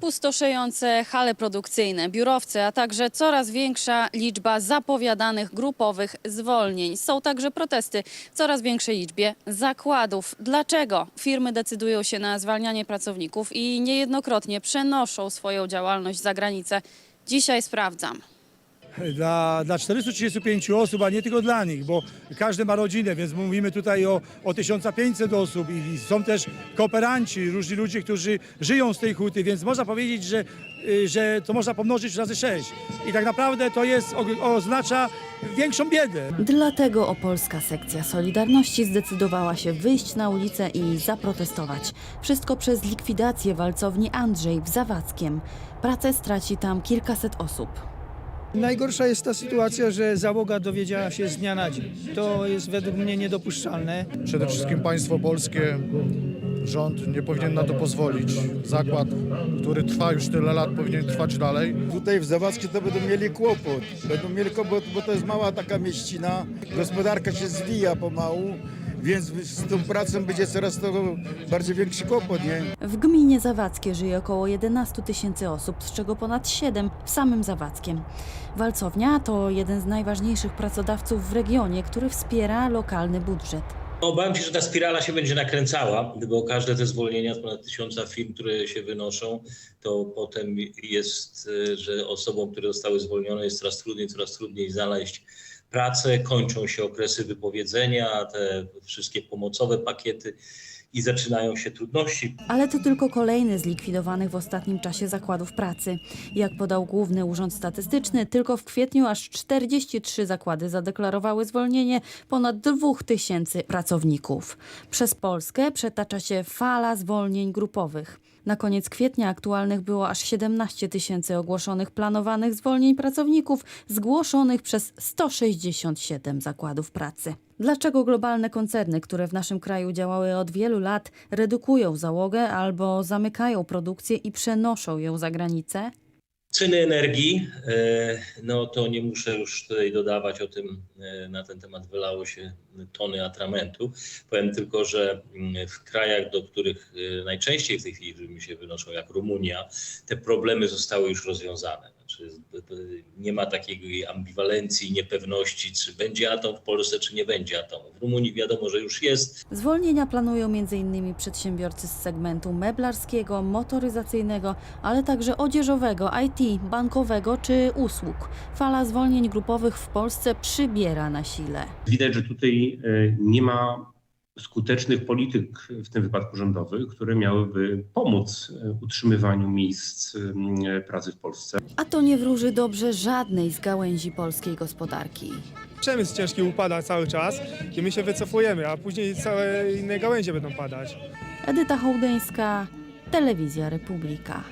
Pustoszejące hale produkcyjne, biurowce, a także coraz większa liczba zapowiadanych grupowych zwolnień. Są także protesty w coraz większej liczbie zakładów. Dlaczego firmy decydują się na zwalnianie pracowników i niejednokrotnie przenoszą swoją działalność za granicę? Dzisiaj sprawdzam. Dla, dla 435 osób, a nie tylko dla nich, bo każdy ma rodzinę, więc mówimy tutaj o, o 1500 osób i są też kooperanci, różni ludzie, którzy żyją z tej huty, więc można powiedzieć, że, y, że to można pomnożyć razy 6. I tak naprawdę to jest, oznacza większą biedę. Dlatego opolska sekcja Solidarności zdecydowała się wyjść na ulicę i zaprotestować. Wszystko przez likwidację walcowni Andrzej w Zawadzkiem. Pracę straci tam kilkaset osób. Najgorsza jest ta sytuacja, że załoga dowiedziała się z dnia na dzień. To jest według mnie niedopuszczalne. Przede wszystkim państwo polskie, rząd nie powinien na to pozwolić. Zakład, który trwa już tyle lat, powinien trwać dalej. Tutaj w Zawadzkie to będą mieli kłopot. Będą mieli kłopot, bo to jest mała taka mieścina. Gospodarka się zwija pomału, więc z tą pracą będzie coraz to bardziej większy kłopot, nie? W gminie Zawadzkie żyje około 11 tysięcy osób, z czego ponad 7 w samym Zawadzkiem. Walcownia to jeden z najważniejszych pracodawców w regionie, który wspiera lokalny budżet. Obawiam się, że ta spirala się będzie nakręcała, bo każde te zwolnienia z ponad tysiąca firm, które się wynoszą, to potem jest, y, że osobom, które zostały zwolnione jest coraz trudniej, coraz trudniej znaleźć pracę, kończą się okresy wypowiedzenia, te wszystkie pomocowe pakiety i zaczynają się trudności. Ale to tylko kolejny z likwidowanych w ostatnim czasie zakładów pracy. Jak podał Główny Urząd Statystyczny, tylko w kwietniu aż 43 zakłady zadeklarowały zwolnienie ponad 2000 pracowników. Przez Polskę przetacza się fala zwolnień grupowych. Na koniec kwietnia aktualnych było aż 17 tysięcy ogłoszonych planowanych zwolnień pracowników, zgłoszonych przez 167 zakładów pracy. Dlaczego globalne koncerny, które w naszym kraju działały od wielu lat, redukują załogę albo zamykają produkcję i przenoszą ją za granicę? Ceny energii, e, no to nie muszę już tutaj dodawać o tym, e, na ten temat wylało się tony atramentu. Powiem tylko, że mm, w krajach, do których e, najczęściej w tej chwili się wynoszą, jak Rumunia, te problemy zostały już rozwiązane. Znaczy, b- nie ma takiej ambiwalencji, niepewności, czy będzie atom w Polsce, czy nie będzie atomu. W Rumunii wiadomo, że już jest, Zwolnienia planują m.in. przedsiębiorcy z segmentu meblarskiego, motoryzacyjnego, ale także odzieżowego, IT, bankowego czy usług. Fala zwolnień grupowych w Polsce przybiera na sile. Widać, że tutaj e, nie ma skutecznych polityk, w tym wypadku rządowych, które miałyby pomóc e, utrzymywaniu miejsc e, pracy w Polsce. A to nie wróży dobrze żadnej z gałęzi polskiej gospodarki. Przemysł ciężki upada cały czas i my się wycofujemy, a później całe inne gałęzie będą padać. Edyta Hołdeńska, Telewizja Republika.